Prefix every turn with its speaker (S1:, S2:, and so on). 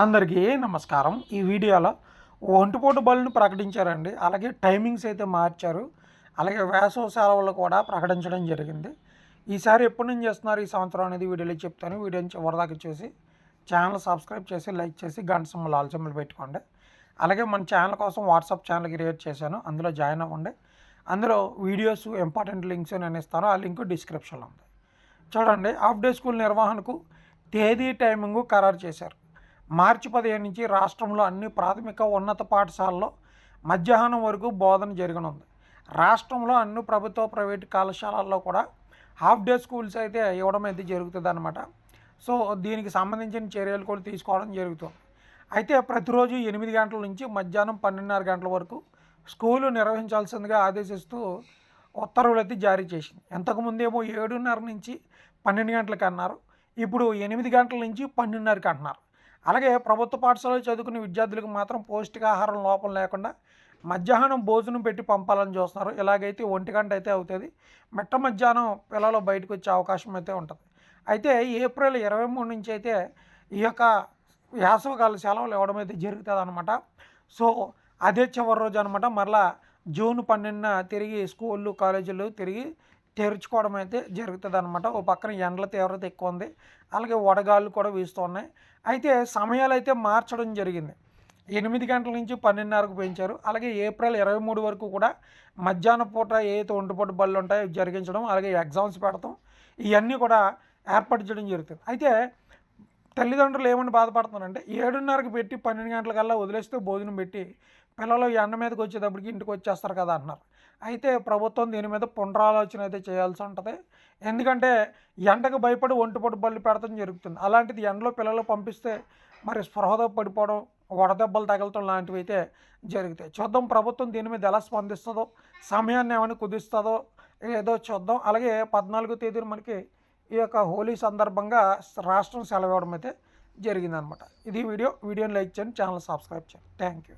S1: అందరికీ నమస్కారం. ఈ వీడియోలో ఒంటిపోటు బళ్ళను ప్రకటించారండి. అలాగే టైమింగ్స్ అయితే మార్చారు. అలాగే వేసవ సెలవులు కూడా ప్రకటించడం జరిగింది. ఈసారి ఎప్పటి నుంచి చేస్తున్నారు ఈ సంవత్సరం అనేది వీడియోలో చెప్తాను. వీడియోని చివరిదాకా చూసి ఛానల్ సబ్స్క్రైబ్ చేసి లైక్ చేసి గంట సింబల్ ఆల్ పెట్టుకోండి. అలాగే మన ఛానల్ కోసం వాట్సాప్ ఛానల్ క్రియేట్ చేశాను. అందులో జాయిన్ అవ్వండి. అందులో వీడియోస్ ఇంపార్టెంట్ లింక్స్ నేను ఇస్తాను. ఆ లింక్ డిస్క్రిప్షన్లో ఉంది. చూడండి హాఫ్ డే స్కూల్ నిర్వహణకు తేదీ టైమింగు ఖరారు చేశారు. మార్చి పదిహేను నుంచి రాష్ట్రంలో అన్ని ప్రాథమిక ఉన్నత పాఠశాలలో మధ్యాహ్నం వరకు బోధన జరగనుంది. రాష్ట్రంలో అన్ని ప్రభుత్వ ప్రైవేటు కళాశాలల్లో కూడా హాఫ్ డే స్కూల్స్ అయితే ఇవ్వడం అయితే జరుగుతుంది అనమాట సో దీనికి సంబంధించిన చర్యలు కూడా తీసుకోవడం జరుగుతుంది. అయితే ప్రతిరోజు ఎనిమిది గంటల నుంచి మధ్యాహ్నం పన్నెండున్నర గంటల వరకు స్కూలు నిర్వహించాల్సిందిగా ఆదేశిస్తూ ఉత్తర్వులు అయితే జారీ చేసింది. ఇంతకుముందేమో ఏడున్నర నుంచి పన్నెండు గంటలకు అన్నారు. ఇప్పుడు ఎనిమిది గంటల నుంచి పన్నెండున్నరకి అంటున్నారు. అలాగే ప్రభుత్వ పాఠశాలలో చదువుకునే విద్యార్థులకు మాత్రం పౌష్టికాహారం లోపం లేకుండా మధ్యాహ్నం భోజనం పెట్టి పంపాలని చూస్తున్నారు. ఇలాగైతే ఒంటి గంట అయితే అవుతుంది. మెట్ట మధ్యాహ్నం పిల్లలు బయటకు వచ్చే అవకాశం అయితే ఉంటుంది. అయితే ఏప్రిల్ ఇరవై మూడు నుంచి అయితే ఈ యొక్క వేసవకాల సెలవులు ఇవ్వడం అయితే జరుగుతుంది అనమాట సో అదే చివరి రోజు అనమాట మరలా జూన్ పన్నెండున తిరిగి స్కూళ్ళు కాలేజీలు తిరిగి తెరుచుకోవడం అయితే జరుగుతుంది అనమాట ఓ పక్కన ఎండల తీవ్రత ఎక్కువ ఉంది అలాగే వడగాళ్ళు కూడా వీస్తున్నాయి. అయితే సమయాలు అయితే మార్చడం జరిగింది. ఎనిమిది గంటల నుంచి పన్నెండున్నరకు పెంచారు. అలాగే ఏప్రిల్ ఇరవై మూడు వరకు కూడా మధ్యాహ్నం పూట ఏదైతే ఒంటిపొట్టు బళ్ళు ఉంటాయో జరిగించడం అలాగే ఎగ్జామ్స్ పెడతాం ఇవన్నీ కూడా ఏర్పాటు చేయడం జరుగుతుంది. అయితే తల్లిదండ్రులు ఏమని బాధపడుతున్నారంటే ఏడున్నరకు పెట్టి పన్నెండు గంటలకల్లా వదిలేస్తే భోజనం పెట్టి పిల్లలు ఎండ మీదకి వచ్చేటప్పటికి ఇంటికి వచ్చేస్తారు కదా అంటున్నారు. అయితే ప్రభుత్వం దీని మీద పునరాలోచన అయితే చేయాల్సి ఉంటుంది. ఎందుకంటే ఎండకు భయపడి ఒంటిపొట్టు బళ్ళు పెడతాం జరుగుతుంది. అలాంటిది ఎండలో పిల్లలు పంపిస్తే మరి స్పృహతో పడిపోవడం వడదెబ్బలు తగలటం లాంటివి అయితే జరుగుతాయి. చూద్దాం ప్రభుత్వం దీని మీద ఎలా స్పందిస్తుందో సమయాన్ని ఏమైనా కుదిస్తుందో ఏదో చూద్దాం. అలాగే పద్నాలుగో తేదీన మనకి ఈ యొక్క హోలీ సందర్భంగా రాష్ట్రం సెలవు ఇవ్వడం అయితే జరిగిందనమాట. ఇది వీడియో. వీడియోని లైక్ చేయండి. ఛానల్ సబ్స్క్రైబ్ చేయండి. Thank you.